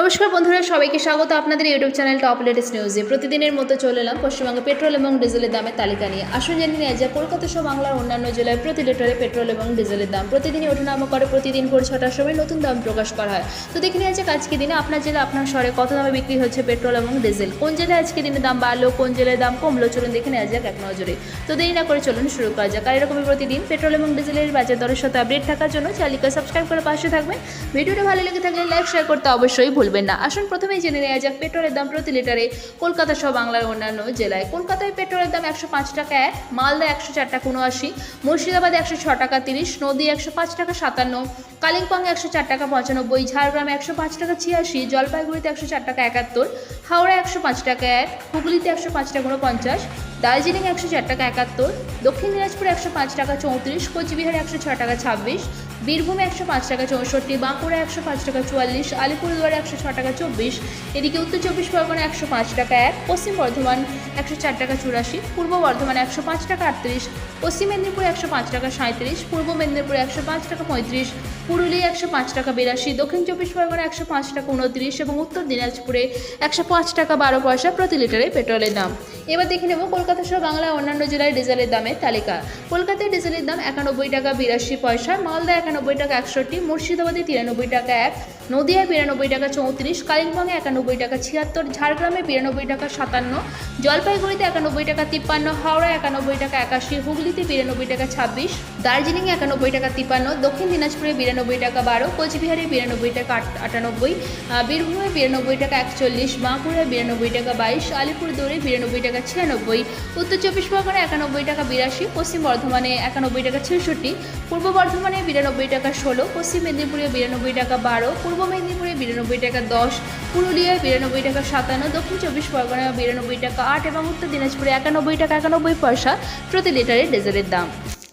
নমস্কার বন্ধুরা, সবাইকে স্বাগত আপনাদের ইউটিউব চ্যানেল টপ লেটেস্ট নিউজে। প্রতিদিনের মতো চলে এলাম পশ্চিমবঙ্গে পেট্রোল এবং ডিজেলের দামের তালিকা নিয়ে। আসুন জেনে নেওয়া যায়, কলকাতা সহ বাংলার অন্যান্য জেলায় প্রতি লিটারে পেট্রোল এবং ডিজেলের দাম প্রতিদিনই ওঠানামা করে। প্রতিদিন ভোর ছটার সময় নতুন দাম প্রকাশ করা হয়। তো দেখে নেওয়া যাক আজকে দিনে আপনার জেলা, আপনার শহরে কত দামে বিক্রি হচ্ছে পেট্রোল এবং ডিজেল? কোন জেলায় আজকে দিনে দাম বাড়লো, কোন জেলায় দাম কমলো, চলুন দেখে নেওয়া যাক এক নজরে। তো দেরি না করে চলুন শুরু করা যাক। আর এরকমই প্রতিদিন পেট্রোল এবং ডিজেলের বাজার দরের সাথে আপডেট থাকার জন্য চ্যানেলকে সাবস্ক্রাইব করে পাশে থাকবেন। ভিডিওটা ভালো লেগে থাকলে লাইক, শেয়ার করতে অবশ্যই ভুলবেন না। আসুন প্রথমেই জেনে নেওয়া যাক, পেট্রোলের দাম প্রতি লিটারে কলকাতা সহ বাংলার অন্যান্য জেলায়। কলকাতায় পেট্রোলের দাম একশো পাঁচ টাকা এক, মালদা একশো চার টাকা উনআশি, মুর্শিদাবাদ একশো ছ টাকা তিরিশ, নদী একশো পাঁচ টাকা সাতান্ন, কালিম্পং একশো চার টাকা পঁচানব্বই, ঝাড়গ্রামে একশো পাঁচ টাকা ছিয়াশি, জলপাইগুড়িতে একশো চার টাকা একাত্তর হাওড়া একশো পাঁচ টাকা এক, হুগলিতে একশো পাঁচ টাকা উনপঞ্চাশ দার্জিলিং একশো চার টাকা একাত্তর দক্ষিণ দিনাজপুর একশো পাঁচ টাকা চৌত্রিশ কোচবিহার একশো ছ টাকা ছাব্বিশ বীরভূমে একশো পাঁচ টাকা চৌষট্টি বাঁকুড়া একশো পাঁচ টাকা চুয়াল্লিশ আলিপুরদুয়ারে একশো ছ টাকা চব্বিশ এদিকে উত্তর চব্বিশ পরগনা একশো পাঁচ টাকা এক পশ্চিম বর্ধমান একশো চার টাকা চুরাশি পূর্ব বর্ধমান একশো পাঁচ টাকা আটত্রিশ পশ্চিম মেদিনীপুর একশো পাঁচ টাকা সাঁত্রিশ পূর্ব মেদিনীপুর একশো পাঁচ টাকা পঁয়ত্রিশ পুরুলিয়া একশো পাঁচ টাকা বিরাশি দক্ষিণ চব্বিশ পরগনা একশো পাঁচ টাকা উনত্রিশ এবং উত্তর দিনাজপুরে একশো পাঁচ টাকা বারো পয়সা প্রতি লিটারে পেট্রোলের দাম এবার দেখে নেব কলকাতা সহ বাংলার অন্যান্য জেলায় ডিজেলের দামের তালিকা। কলকাতায় ডিজেলের দাম একানব্বই টাকা বিরাশি পয়সা, মালদা একানব্বই টাকা একষট্টি, মুর্শিদাবাদে তিরানব্বই টাকা এক, নদিয়ায় বিরানব্বই টাকা চৌত্রিশ, কালিম্পংয়ে একানব্বই টাকা ছিয়াত্তর, ঝাড়গ্রামে বিরানব্বই টাকা সাতান্ন, জলপাইগুড়িতে একানব্বই টাকা তিপ্পান্ন হাওড়া একানব্বই টাকা একাশি, হুগলিতে বিরানব্বই টাকা ছাব্বিশ, দার্জিলিংয়ে একানব্বই টাকা তিপ্পান্ন, দক্ষিণ দিনাজপুরে বিরানব্বই টাকা বারো, কোচবিহারে বিরানব্বই টাকা আট- আটানব্বই বীরভূমে বিরানব্বই টাকা একচল্লিশ, বাঁকুড়ায় বিরানব্বই টাকা বাইশ, আলিপুরদুয়ারে বিরানব্বই টাকা ছিয়ানব্বই, উত্তর চব্বিশ পরগনা একানব্বই টাকা বিরাশি, পশ্চিম বর্ধমানে একানব্বই টাকা ছেষট্টি, পূর্ব বর্ধমানে বিরানব্বই টাকা ষোলো, পশ্চিম মেদিনীপুরে বিরানব্বই টাকা বারো, পূর্ব মেদিনীপুরে বিরানব্বই টাকা দশ পুরুলিয়ায় বিরানব্বই টাকা সাতান্ন, দক্ষিণ চব্বিশ পরগনায় বিরানব্বই টাকা আট এবং উত্তর দিনাজপুরে একানব্বই টাকা একানব্বই পয়সা প্রতি লিটারে ডিজেলের দাম।